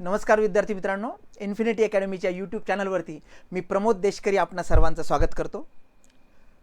नमस्कार विद्यार्थी मित्रांनो. इन्फिनिटी अकॅडमीच्या यूट्यूब चॅनलवरती मी प्रमोद देशकरी आपणा सर्वांचं स्वागत करतो.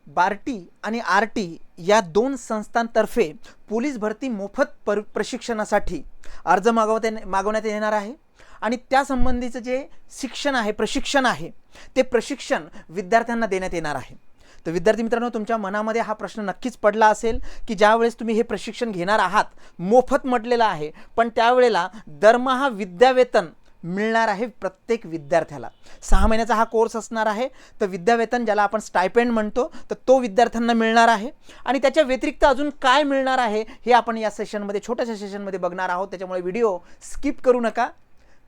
बार्टी आणि आर टी या दोन संस्थांतर्फे पोलीस भरती मोफत पर प्रशिक्षणासाठी अर्ज मागवत मागवण्यात येणार आहे. आणि त्यासंबंधीचं जे शिक्षण आहे प्रशिक्षण आहे ते प्रशिक्षण विद्यार्थ्यांना देण्यात येणार आहे. तर विद्यार्थी मित्रांनो तुमच्या मनामध्ये हा प्रश्न नक्कीच पडला असेल की ज्यावेळेस तुम्ही हे प्रशिक्षण घेणार आहात मोफत म्हटलेलं आहे पण त्यावेळेला दरमहा विद्यावेतन मिळणार आहे प्रत्येक विद्यार्थ्याला. सहा महिन्याचा हा कोर्स असणार आहे तर विद्यावेतन ज्याला आपण स्टायपेंड म्हणतो तर तो विद्यार्थ्यांना मिळणार आहे. आणि त्याच्या व्यतिरिक्त अजून काय मिळणार आहे हे आपण या सेशनमध्ये छोट्याशा सेशनमध्ये बघणार आहोत. त्याच्यामुळे व्हिडिओ स्किप करू नका.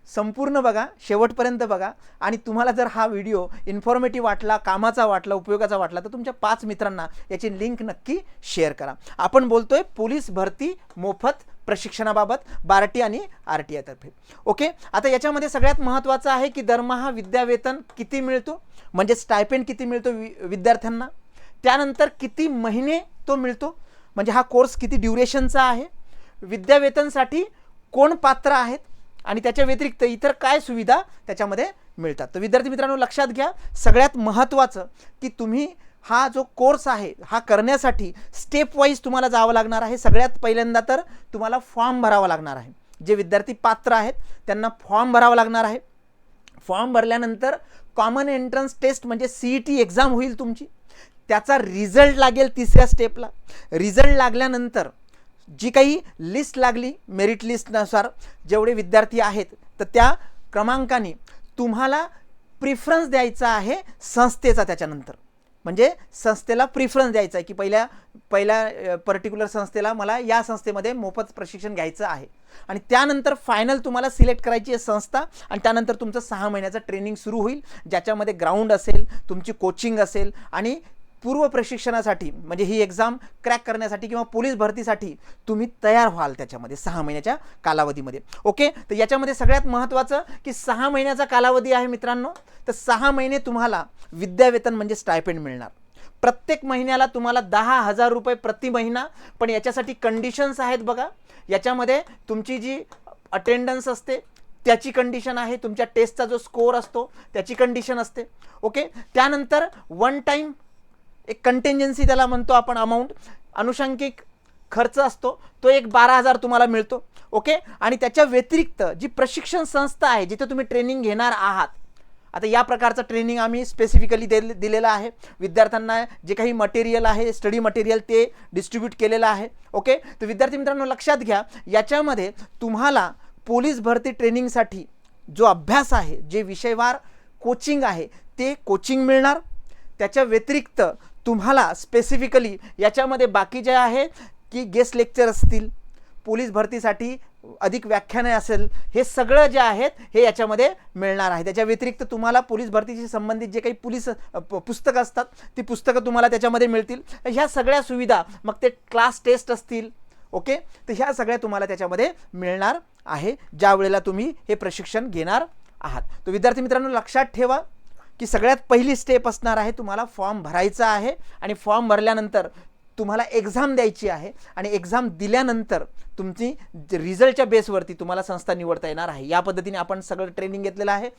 संपूर्ण बघा शेवटपर्यंत बघा. आणि तुम्हाला जर हा व्हिडिओ इन्फॉर्मेटिव्ह वाटला कामाचा वाटला उपयोगाचा वाटला तर तुमच्या पाच मित्रांना याची लिंक नक्की शेअर करा. आपण बोलतोय पोलीस भरती मोफत प्रशिक्षणाबाबत बार्टी आणि आर टी आयतर्फे ओके आता याच्यामध्ये सगळ्यात महत्त्वाचं आहे की दरमहा विद्यावेतन किती मिळतो? म्हणजे स्टायपेंड किती मिळतो वि विद्यार्थ्यांना? त्यानंतर किती महिने तो मिळतो? म्हणजे हा कोर्स किती ड्युरेशनचा आहे? विद्यावेतनसाठी कोण पात्र आहेत? आणि त्याच्या व्यतिरिक्त इतर काय सुविधा त्याच्यामध्ये मिळतात. तर विद्यार्थी मित्रांनो लक्षात घ्या सगळ्यात महत्त्वाचं की तुम्ही हा जो कोर्स आहे हा करण्यासाठी स्टेप वाईज तुम्हाला जावं लागणार आहे. सगळ्यात पहिल्यांदा तर तुम्हाला फॉर्म भरावा लागणार आहे. जे विद्यार्थी पात्र आहेत त्यांना फॉर्म भरावा लागणार आहे. फॉर्म भरल्यानंतर कॉमन एंट्रन्स टेस्ट म्हणजे सी ई टी एक्झाम होईल तुमची. त्याचा रिझल्ट लागेल तिसऱ्या स्टेपला रिझल्ट लागल्यानंतर जी काही लिस्ट लागली मेरिट लिस्टनुसार जेवढे विद्यार्थी आहेत तर त्या क्रमांकाने तुम्हाला प्रिफरन्स द्यायचा आहे संस्थेचा त्याच्यानंतर. म्हणजे संस्थेला प्रिफरन्स द्यायचा आहे की पहिल्या पहिल्या पर्टिक्युलर संस्थेला मला या संस्थेमध्ये मोफत प्रशिक्षण घ्यायचं आहे. आणि त्यानंतर फायनल तुम्हाला सिलेक्ट करायची आहे संस्था आणि त्यानंतर तुमचं सहा महिन्याचं ट्रेनिंग सुरू होईल ज्याच्यामध्ये ग्राउंड असेल तुमची कोचिंग असेल आणि पूर्व प्रशिक्षणासाठी म्हणजे ही एक्झाम क्रॅक करण्यासाठी किंवा पोलीस भरतीसाठी तुम्ही तयार व्हाल त्याच्यामध्ये सहा महिन्याच्या कालावधीमध्ये. ओके तर याच्यामध्ये सगळ्यात महत्त्वाचं की सहा महिन्याचा कालावधी आहे मित्रांनो. तर सहा महिने तुम्हाला विद्यावेतन म्हणजे स्टायपेंड मिळणार. प्रत्येक महिन्याला तुम्हाला दहा हजार रुपये प्रति महिना पण याच्यासाठी कंडिशन्स आहेत बघा. याच्यामध्ये तुमची जी अटेंडन्स असते त्याची कंडिशन आहे. तुमच्या टेस्टचा जो स्कोअर असतो त्याची कंडिशन असते. ओके त्यानंतर वन टाईम एक कंटेन्जन्सी त्याला म्हणतो आपण अमाऊंट अनुषंगिक खर्च असतो तो एक बारा हजार तुम्हाला मिळतो ओके आणि त्याच्या व्यतिरिक्त जी प्रशिक्षण संस्था आहे जिथे तुम्ही ट्रेनिंग घेणार आहात आता या प्रकारचं ट्रेनिंग आम्ही स्पेसिफिकली दे दिलेलं आहे. विद्यार्थ्यांना जे काही मटेरियल आहे स्टडी मटेरियल ते डिस्ट्रीब्यूट केलेलं आहे ओके तर विद्यार्थी मित्रांनो लक्षात घ्या याच्यामध्ये तुम्हाला पोलीस भरती ट्रेनिंगसाठी जो अभ्यास आहे जे विषयवार कोचिंग आहे ते कोचिंग मिळणार. त्याच्या व्यतिरिक्त तुम्हाला स्पेसिफिकली याच्यामध्ये बाकी जे आहे की गेस्ट लेक्चर असतील पोलीस भरतीसाठी अधिक व्याख्याने असेल हे सगळं जे आहेत हे याच्यामध्ये मिळणार आहे. त्याच्या व्यतिरिक्त तुम्हाला पोलीस भरतीशी संबंधित जे काही पोलीस पुस्तकं असतात ती पुस्तकं तुम्हाला त्याच्यामध्ये मिळतील. ह्या सगळ्या सुविधा मग ते क्लास टेस्ट असतील ओके तर ह्या सगळ्या तुम्हाला त्याच्यामध्ये मिळणार आहे ज्या वेळेला तुम्ही हे प्रशिक्षण घेणार आहात. तर विद्यार्थी मित्रांनो लक्षात ठेवा की सगळ्यात पहिली स्टेप असणार आहे तुम्हाला फॉर्म भरायचा आहे आणि फॉर्म भरल्यानंतर तुम्हाला एक्झाम द्यायची आहे आणि एक्झाम दिल्यानंतर तुमची रिझल्टच्या बेसवरती तुम्हाला संस्था निवडता येणार आहे. या पद्धतीने आपण सगळं ट्रेनिंग घेतलेलं आहे.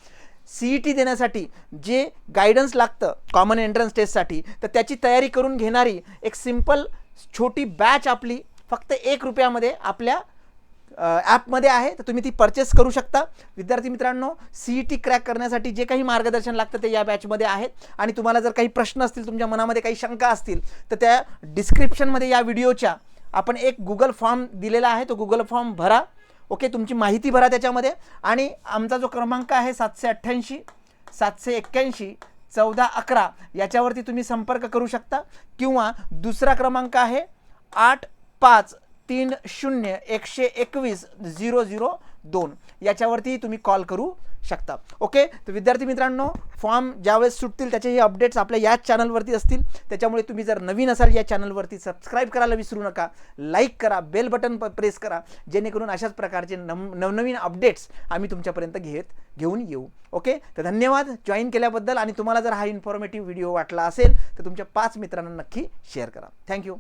सी ई टी देण्यासाठी जे गायडन्स लागतं कॉमन एंट्रन्स टेस्टसाठी तर त्याची तयारी करून घेणारी एक सिंपल छोटी बॅच आपली फक्त एक रुपयामध्ये आपल्या ॲपमध्ये आहे तर तुम्ही ती परचेस करू शकता. विद्यार्थी मित्रांनो सी ई टी क्रॅक करण्यासाठी जे काही मार्गदर्शन लागतं ते या बॅचमध्ये आहेत आणि तुम्हाला जर काही प्रश्न असतील तुमच्या मनामध्ये काही शंका असतील तर त्या डिस्क्रिप्शनमध्ये या व्हिडिओच्या आपण एक गुगल फॉर्म दिलेला आहे. तो गुगल फॉर्म भरा. ओके तुमची माहिती भरा त्याच्यामध्ये. आणि आमचा जो क्रमांक आहे सातशे अठ्ठ्याऐंशी सातशे एक्क्याऐंशी चौदा अकरा याच्यावरती तुम्ही संपर्क करू शकता. किंवा दुसरा क्रमांक आहे आठ पाच तीन शून्य एकशे एकवीस झिरो झिरो दोन. याच्यावरती तुम्ही कॉल करू शकता. ओके? तर विद्यार्थी मित्रांनो फॉर्म ज्यावेळेस सुटतील त्याचेही अपडेट्स आपल्या याच चॅनलवरती असतील. त्याच्यामुळे तुम्ही जर नवीन असाल या चॅनलवरती सबस्क्राईब करायला विसरू नका. लाईक करा बेल बटन प प्रेस करा. जेणेकरून अशाच प्रकारचे नम नवनवीन अपडेट्स आम्ही तुमच्यापर्यंत घेत घेऊन येऊ. ओके? तर धन्यवाद. जॉईन केल्याबद्दल आणि तुम्हाला जर हा इन्फॉर्मेटिव्ह व्हिडिओ वाटला असेल तर तुमच्या पाच मित्रांना नक्की शेअर करा. थँक्यू